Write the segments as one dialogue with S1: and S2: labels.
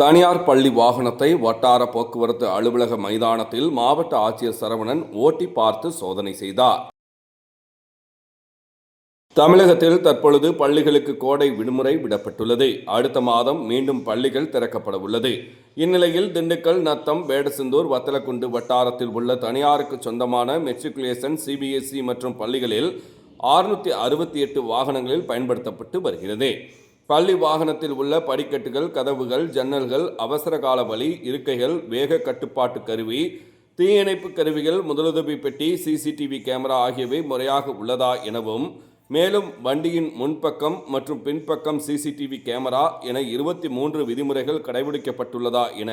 S1: தனியார் பள்ளி வாகனத்தை வட்டார போக்குவரத்து அலுவலக மைதானத்தில் மாவட்ட ஆட்சியர் சரவணன் ஓட்டி பார்த்து சோதனை செய்தார். தமிழகத்தில் தற்பொழுது பள்ளிகளுக்கு கோடை விடுமுறை விடப்பட்டுள்ளது. அடுத்த மாதம் மீண்டும் பள்ளிகள் திறக்கப்பட உள்ளது. இந்நிலையில் திண்டுக்கல் நத்தம் வேடசிந்தூர் வத்தலக்குண்டு வட்டாரத்தில் உள்ள தனியாருக்கு சொந்தமான மெட்ரிகுலேஷன் சிபிஎஸ்இ மற்றும் பள்ளிகளில் ஆறுநூற்றி அறுபத்தி எட்டு வாகனங்களில் பயன்படுத்தப்பட்டு வருகிறது. பள்ளி வாகனத்தில் உள்ள படிக்கட்டுகள் கதவுகள் ஜன்னல்கள் அவசர கால வழி இருக்கைகள் வேக கட்டுப்பாட்டு கருவி தீயணைப்பு கருவிகள் முதலுதவி பெட்டி சிசிடிவி கேமரா ஆகியவை முறையாக உள்ளதா எனவும் மேலும் வண்டியின் முன்பக்கம் மற்றும் பின்பக்கம் சிசிடிவி கேமரா என இருபத்தி மூன்று விதிமுறைகள் கடைபிடிக்கப்பட்டுள்ளதா என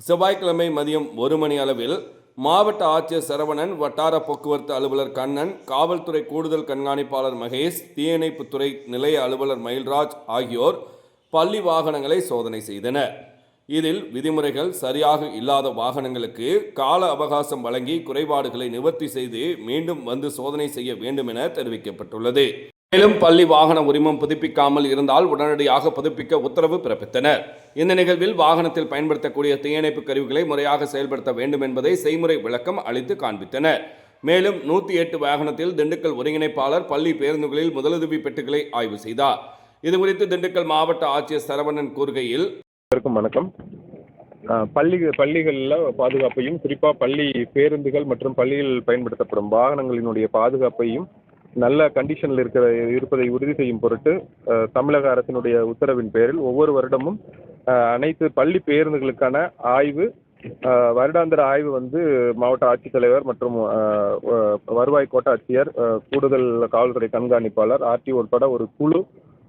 S1: செவ்வாய்க்கிழமை மதியம் ஒரு மணி அளவில் மாவட்ட ஆட்சியர் சரவணன் வட்டார போக்குவரத்து அலுவலர் கண்ணன் காவல்துறை கூடுதல் கண்காணிப்பாளர் மகேஷ் தீயணைப்புத்துறை நிலைய அலுவலர் மயில்ராஜ் ஆகியோர் பள்ளி வாகனங்களை சோதனை செய்தனர். இதில் விதிமுறைகள் சரியாக இல்லாத வாகனங்களுக்கு கால அவகாசம் வழங்கி குறைபாடுகளை நிவர்த்தி செய்து மீண்டும் வந்து சோதனை செய்ய வேண்டும் என தெரிவிக்கப்பட்டுள்ளது. மேலும் பள்ளி வாகன உரிமம் புதுப்பிக்காமல் இருந்தால் உடனடியாக புதுப்பிக்க உத்தரவு பிறப்பித்தனர். இந்த நிகழ்வில் வாகனத்தில் பயன்படுத்தக்கூடிய தீயணைப்பு கருவிகளை முறையாக செயல்படுத்த வேண்டும் என்பதை செய்முறை விளக்கம் அளித்து காண்பித்தனர். மேலும் நூற்றி எட்டு வாகனத்தில் திண்டுக்கல் ஒருங்கிணைப்பாளர் பள்ளி பேருந்துகளில் முதலுதவி பெட்டுகளை ஆய்வு செய்தார். இதுகுறித்து திண்டுக்கல் மாவட்ட ஆட்சியர் சரவணன் கூறுகையில்
S2: வணக்கம். பள்ளி பள்ளிகளில் பாதுகாப்பையும் குறிப்பாக பள்ளி பேருந்துகள் மற்றும் பள்ளியில் பயன்படுத்தப்படும் வாகனங்களினுடைய பாதுகாப்பையும் நல்ல கண்டிஷனில் இருக்கிற இருப்பதை உறுதி செய்யும் பொருட்டு தமிழக அரசினுடைய உத்தரவின் பேரில் ஒவ்வொரு வருடமும் அனைத்து பள்ளி பேருந்துகளுக்கான ஆய்வு வருடாந்திர ஆய்வு வந்து மாவட்ட ஆட்சித்தலைவர் மற்றும் வருவாய் கோட்டாட்சியர் ஆட்சியர் கூடுதல் காவல்துறை கண்காணிப்பாளர் ஆர்டி உட்பட ஒரு குழு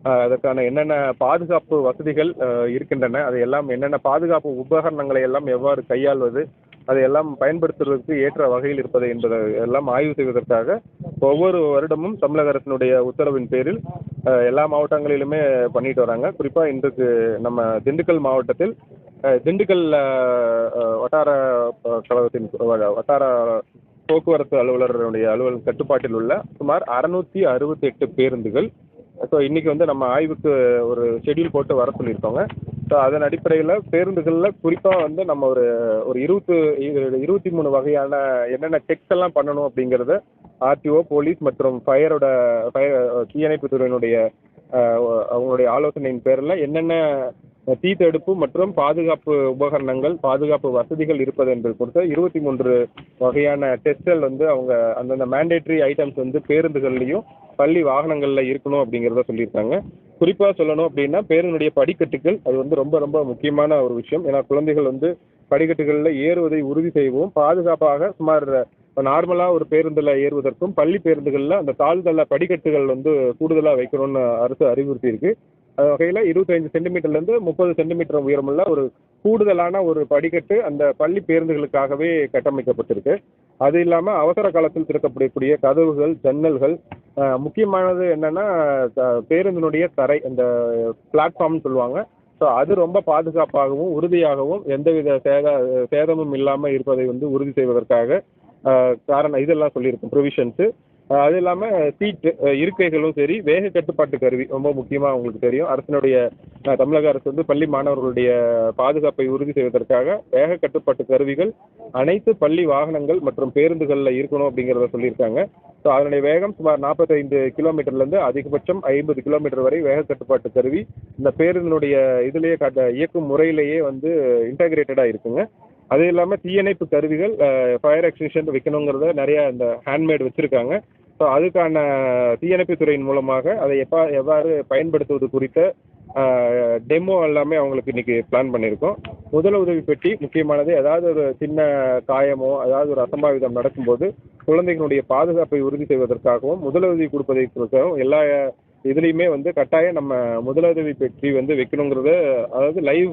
S2: அதற்கான என்னென்ன பாதுகாப்பு வசதிகள் இருக்கின்றன அது எல்லாம் என்னென்ன பாதுகாப்பு உபகரணங்களை எல்லாம் எவ்வாறு கையாள்வது அதை எல்லாம் பயன்படுத்துவதற்கு ஏற்ற வகையில் இருப்பதை என்பதை எல்லாம் ஆய்வு செய்வதற்காக ஒவ்வொரு வருடமும் தமிழக அரசினுடைய உத்தரவின் பேரில் எல்லா மாவட்டங்களிலுமே பண்ணிட்டு வராங்க. குறிப்பாக இன்றைக்கு நம்ம திண்டுக்கல் மாவட்டத்தில் திண்டுக்கல் வட்டார கழகத்தின் வ- வட்டார போக்குவரத்து அலுவலருடைய அலுவலர் கட்டுப்பாட்டில் உள்ள சுமார் அறுநூத்தி அறுபத்தி எட்டு பேருந்துகள். ஸோ இன்னைக்கு வந்து நம்ம ஆய்வுக்கு ஒரு ஷெட்யூல் போட்டு வர சொல்லியிருக்கோங்க. ஸோ அதன் அடிப்படையில் பேருந்துகளில் குறிப்பாக வந்து நம்ம ஒரு ஒரு இருபத்து இரு- இருபத்தி மூணு வகையான என்னென்ன செக்ஸ் எல்லாம் பண்ணணும் அப்படிங்கிறத ஆர்டிஓ போலீஸ் மற்றும் ஃபயரோட ஃபயர் தீயணைப்பு துறையினுடைய அவங்களுடைய ஆலோசனையின் பேரில் என்னென்ன தீ தடுப்பு மற்றும் பாதுகாப்பு உபகரணங்கள் பாதுகாப்பு வசதிகள் இருப்பது என்பது பொறுத்த இருபத்தி மூன்று வகையான டெஸ்ட்கள் வந்து அவங்க அந்தந்த மேண்டேட்ரி ஐட்டம்ஸ் வந்து பேருந்துகள்லையும் பள்ளி வாகனங்களில் இருக்கணும் அப்படிங்கிறத சொல்லியிருக்காங்க. குறிப்பாக சொல்லணும் அப்படின்னா பேருனுடைய படிக்கட்டுகள் அது வந்து ரொம்ப ரொம்ப முக்கியமான ஒரு விஷயம். ஏன்னா குழந்தைகள் வந்து படிக்கட்டுகளில் ஏறுவதை உறுதி செய்யவும் பாதுகாப்பாக சுமார் நார்மலாக ஒரு பேருந்தில் ஏறுவதற்கும் பள்ளி பேருந்துகளில் அந்த தாழ்தள படிக்கட்டுகள் வந்து கூடுதலாக வைக்கணும்னு அரசு அறிவுறுத்தி இருக்கு அது வகையில் இருபத்தைந்து சென்டிமீட்டர்லேருந்து முப்பது சென்டிமீட்டர் உயரமுள்ள ஒரு கூடுதலான ஒரு படிக்கட்டு அந்த பள்ளி பேருந்துகளுக்காகவே கட்டமைக்கப்பட்டிருக்கு. அது இல்லாமல் அவசர காலத்தில் திறக்கப்படக்கூடிய கதவுகள் ஜன்னல்கள் முக்கியமானது என்னன்னா த- பேருந்தினுடைய தரை அந்த பிளாட்ஃபார்ம்னு சொல்லுவாங்க. ஸோ அது ரொம்ப பாதுகாப்பாகவும் உறுதியாகவும் எந்தவித சேத சேதமும் இல்லாமல் இருப்பதை வந்து உறுதி செய்வதற்காக காரணம் இதெல்லாம் சொல்லியிருக்கோம் ப்ரொவிஷன்ஸு அது இல்லாமல் சீட்டு இருக்கைகளும் சரி வேக கட்டுப்பாட்டு கருவி ரொம்ப முக்கியமாக உங்களுக்கு தெரியும். அரசினுடைய தமிழக அரசு வந்து பள்ளி மாணவர்களுடைய பாதுகாப்பை உறுதி செய்வதற்காக வேக கட்டுப்பாட்டு கருவிகள் அனைத்து பள்ளி வாகனங்கள் மற்றும் பேருந்துகளில் இருக்கணும் அப்படிங்கிறத சொல்லியிருக்காங்க. ஸோ அதனுடைய வேகம் சுமார் நாற்பத்தைந்து கிலோமீட்டர்லேருந்து அதிகபட்சம் ஐம்பது கிலோமீட்டர் வரை வேக கட்டுப்பாட்டு கருவி இந்த பேருந்தினுடைய இதுலேயே காட்ட இயக்கும் முறையிலேயே வந்து இன்டகிரேட்டடாக இருக்குங்க. அது இல்லாமல் தீயணைப்பு கருவிகள் ஃபயர் எக்ஸ்டிங்ஷன் வைக்கணுங்கிறத நிறைய இந்த ஹேண்ட்மேட் வச்சுருக்காங்க. ஸோ அதுக்கான தீயணைப்பு துறையின் மூலமாக அதை எப்பா எவ்வாறு பயன்படுத்துவது குறித்த டெமோ எல்லாமே அவங்களுக்கு இன்னைக்கு பிளான் பண்ணியிருக்கோம் முதல் உதவி பெட்டி முக்கியமானது ஏதாவது ஒரு சின்ன காயமோ ஏதாவது ஒரு அசம்பாவிதம் நடக்கும்போது குழந்தைகளுடைய பாதுகாப்பை உறுதி செய்வதற்காகவும் முதலுதவி கொடுப்பதை எல்லா இதுலேயுமே வந்து கட்டாயம் நம்ம முதலுதவி பெட்டி வந்து வைக்கணுங்கிறத அதாவது லைவ்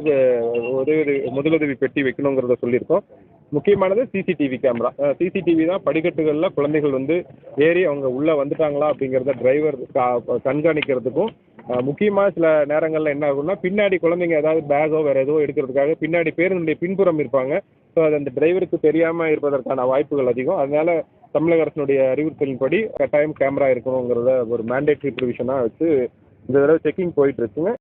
S2: உதவி முதலுதவி பெட்டி வைக்கணுங்கிறத சொல்லியிருக்கோம். முக்கியமானது சிசிடிவி கேமரா சிசிடிவி தான் படிக்கட்டுகளில் குழந்தைகள் வந்து ஏறி அவங்க உள்ளே வந்துட்டாங்களா அப்படிங்கிறத டிரைவர் கண்காணிக்கிறதுக்கும் முக்கியமாக சில நேரங்களில் என்ன ஆகும்னா பின்னாடி குழந்தைங்க ஏதாவது பேக்கோ வேறு ஏதோ எடுக்கிறதுக்காக பின்னாடி பேருந்துடைய பின்புறம் இருப்பாங்க. ஸோ அது அந்த டிரைவருக்கு தெரியாமல் இருப்பதற்கான வாய்ப்புகள் அதிகம். அதனால தமிழக அரசினுடைய அறிவுறுத்தலின்படி கட்டாயம் கேமரா இருக்கணுங்கிறத ஒரு மேண்டேட்ரி ப்ரொவிஷனாக வச்சு இந்த தடவை செக்கிங் போயிட்டு இருக்குங்க.